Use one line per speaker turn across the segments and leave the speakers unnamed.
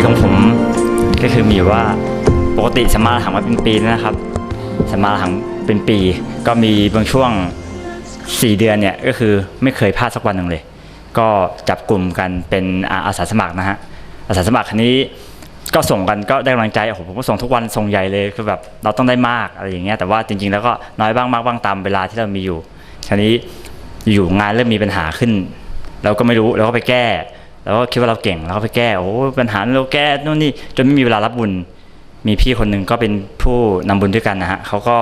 คของผมก็คือมีว่าปกติสมาหังมาเป็นปีนะครับ สมาหังเป็นปี ก็มีบางช่วง 4 เดือนเนี่ยก็คือไม่เคยพลาดสักวันหนึ่งเลย ก็จับกลุ่มกันเป็นอาสาสมัครนะฮะอาสาสมัครคันนี้ก็ส่งกันก็ได้กำลังใจโอ้โหผมก็ส่งทุกวันส่งใหญ่เลยคือแบบเราต้องได้มากอะไรอย่างเงี้ยแต่ว่าจริง ๆ แล้วก็น้อยบ้างมากบ้างตามเวลาที่เรามีอยู่ทีนี้อยู่งานเริ่มมีปัญหาขึ้น เราก็ไม่รู้เราก็ไปแก้ เราก็คิดว่าเราเก่งเราก็ไปแก้โอ้ปัญหาเราแก้นู่นนี่จนไม่มีเวลารับบุญ มีพี่คนหนึ่งก็เป็นผู้นำบุญด้วยกันนะฮะเขาก็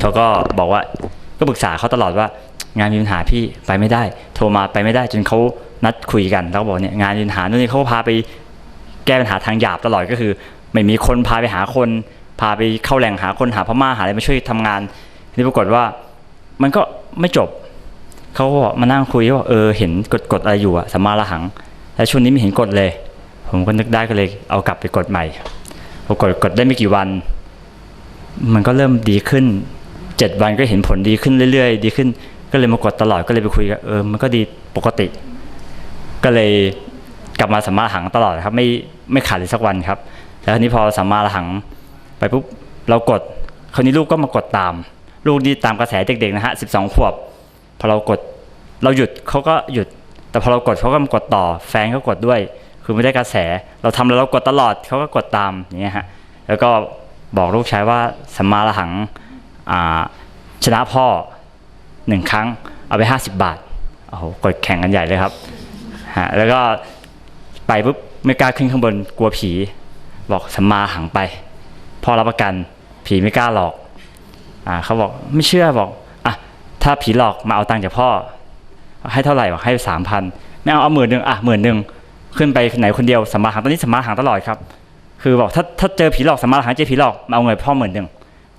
เขาก็บอกว่าก็ปรึกษาเขาตลอดว่างานมีปัญหาพี่ไปไม่ได้ โทรมาไปไม่ได้จนเขานัดคุยกันแล้วบอกเนี่ยงานมีปัญหานู่นนี่เขาพาไปแก้ปัญหาทางหยาบตลอดก็คือ ไม่มีคนพาไปหาคน พาไปเข้าแหล่งหาคนหาพม่าหาอะไรมาช่วยทำงานนี่ปรากฏว่ามันก็ไม่จบ เขาก็บอกมานั่งคุยว่าเออเห็นกดกดอะไรอยู่อะสัมมาละหังแล้วช่วงนี้ไม่เห็นกดเลย ผมก็นึกได้ก็เลยเอากลับไปกดใหม่พอกดกดได้ไม่กี่วัน มันก็เริ่มดีขึ้นเจ็ดวันก็เห็นผลดีขึ้นเรื่อยๆ ดีขึ้น ก็เลยมากดตลอดก็เลยไปคุยกันเออมันก็ดีปกติ ก็เลยกลับมาสัมมาละหังตลอดครับ ไม่ไม่ขาดเลยสักวันครับ แล้วทีนี้พอสัมมาละหังไปปุ๊บเรากด คราวนี้ลูกก็มากดตาม ลูกนี่ตามกระแสเด็กๆนะฮะสิบสองขวบ พอเรากดเราหยุดเขาก็หยุด แต่พอเรากดเขาก็กดต่อ แฟนเขากดด้วย คือไม่ได้กระแส เราทำแล้วเรากดตลอดเขาก็กดตามอย่างเงี้ยฮะแล้วก็บอกลูกชายว่าสัมมาละหังชนะพ่อหนึ่งครั้ง เอาไปห้าสิบบาทโอ้โหกดแข่งกันใหญ่เลยครับฮะแล้วก็ไปปุ๊บไม่กล้าขึ้นข้างบนกลัวผี บอกสัมมาหังไปพ่อรับประกัน ผีไม่กล้าหลอกอ่าเขาบอกไม่เชื่อบอก ถ้าผีหลอกมาเอาตังค์จากพ่อ ให้เท่าไหร่บอกให้สามพันไม่เอาเอาหมื่นหนึ่งอะหมื่นหนึ่งขึ้นไปไหนคนเดียวสมมาหังตอนนี้สมมาหังตลอดครับ คือบอกถ้าถ้าเจอผีหลอกสมมาหังเจอผีหลอกมาเอาเงินพ่อหมื่นหนึ่ง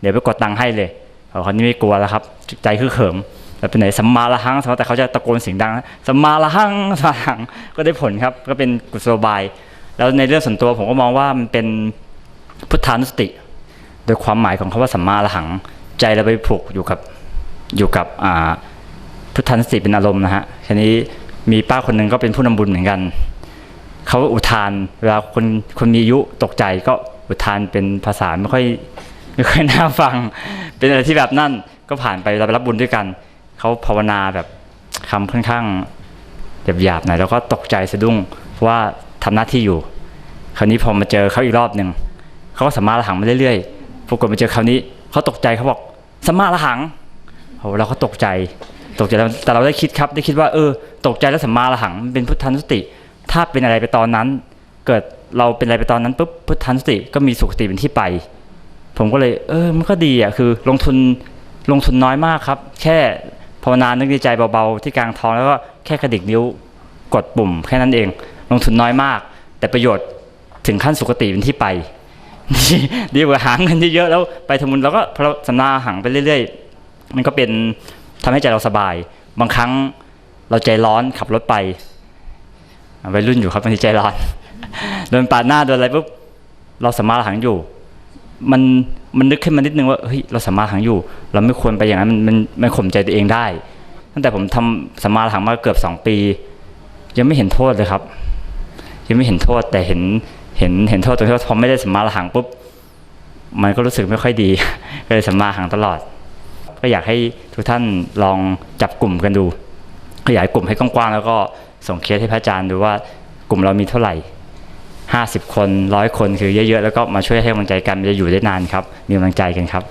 เดี๋ยวไปกดตังค์ให้เลยเขาคนนี้ไม่กลัวแล้วครับ ใจคือเขิมแล้วไปไหนสัมมาละหังสมาแต่เขาจะตะโกนเสียงดังสัมมาละหังสัมมาละหังก็ได้ผลครับ ก็เป็นกุศโลบาย แล้วในเรื่องส่วนตัวผมก็มองว่ามันเป็นพุทธานุสติ โดยความหมายของคาว่าสัมมาละหัง ใจเราไปผูกอยู่กับ อยู่กับพุทธานุสติเป็นอารมณ์นะฮะทีนี้มีป้าคนหนึ่งก็เป็นผู้นำบุญเหมือนกันเขาอุทานเวลาคนคนมีอายุตกใจก็อุทานเป็นภาษาไม่ค่อยไม่ค่อยน่าฟัง เป็นอะไรที่แบบนั่นก็ผ่านไปเราไปรับบุญด้วยกันเขาภาวนาแบบคำค่อนข้างหยาบๆหน่อยแล้วก็ตกใจสะดุ้งเพราะว่าทำหน้าที่อยู่ คราวนี้พอมาเจอเขาอีกรอบหนึ่งเขาก็สมมาละหังมาเรื่อยๆปรากฏมาเจอคราวนี้เขาตกใจเขาบอกสมมาละหัง โหเราก็ตกใจ ตกใจแล้วแต่เราได้คิดครับ ได้คิดว่า เออ ตกใจแล้วสัมมาละหังมันเป็นพุทธานุสติ ถ้าเป็นอะไรไปตอนนั้น เกิดเราเป็นอะไรไปตอนนั้นปุ๊บพุทธานุสติก็มีสุขติเป็นที่ไป ผมก็เลย เออ มันก็ดีอะคือ ลงทุนลงทุนน้อยมากครับ แค่ภาวนานึกในใจเบาๆที่กลางท้องแล้วก็แค่กระดิกนิ้วกดปุ่ม แค่นั้นเอง ลงทุนน้อยมาก แต่ประโยชน์ถึงขั้นสุขติเป็นที่ไปดีดีกว่าหาเงินเยอะๆแล้วไปทำบุญแล้วก็พอเราสำนาหังไปเรื่อยๆ มันก็เป็นทำให้ใจเราสบาย บางครั้งเราใจร้อนขับรถไปวัยรุ่นอยู่ครับบางทีใจร้อนโดนปาดหน้าโดนอะไรปุ๊บเราสามารถหังอยู่ มันมันนึกขึ้นมานิดนึงว่าเฮ้ยเราสามารถหังอยู่ เราไม่ควรไปอย่างนั้นมันมันมันข่มใจตัวเองได้ ตั้งแต่ผมทำสมาหังมาเกือบสองปี ยังไม่เห็นโทษเลยครับ ยังไม่เห็นโทษแต่เห็นเห็นเห็นโทษตรงที่ว่าพอไม่ได้สมาหังปุ๊บมันก็รู้สึกไม่ค่อยดีก็เลยสมมาหังตลอด ก็อยากให้ทุกท่านลองจับกลุ่มกันดู ขยายกลุ่มให้กว้างๆแล้วก็ส่งเคสให้พระอาจารย์ดูว่ากลุ่มเรามีเท่าไหร่ห้าสิบคนร้อยคนคือเยอะๆ แล้วก็มาช่วยให้กำลังใจกันจะอยู่ได้นานครับ มีกำลังใจกันครับ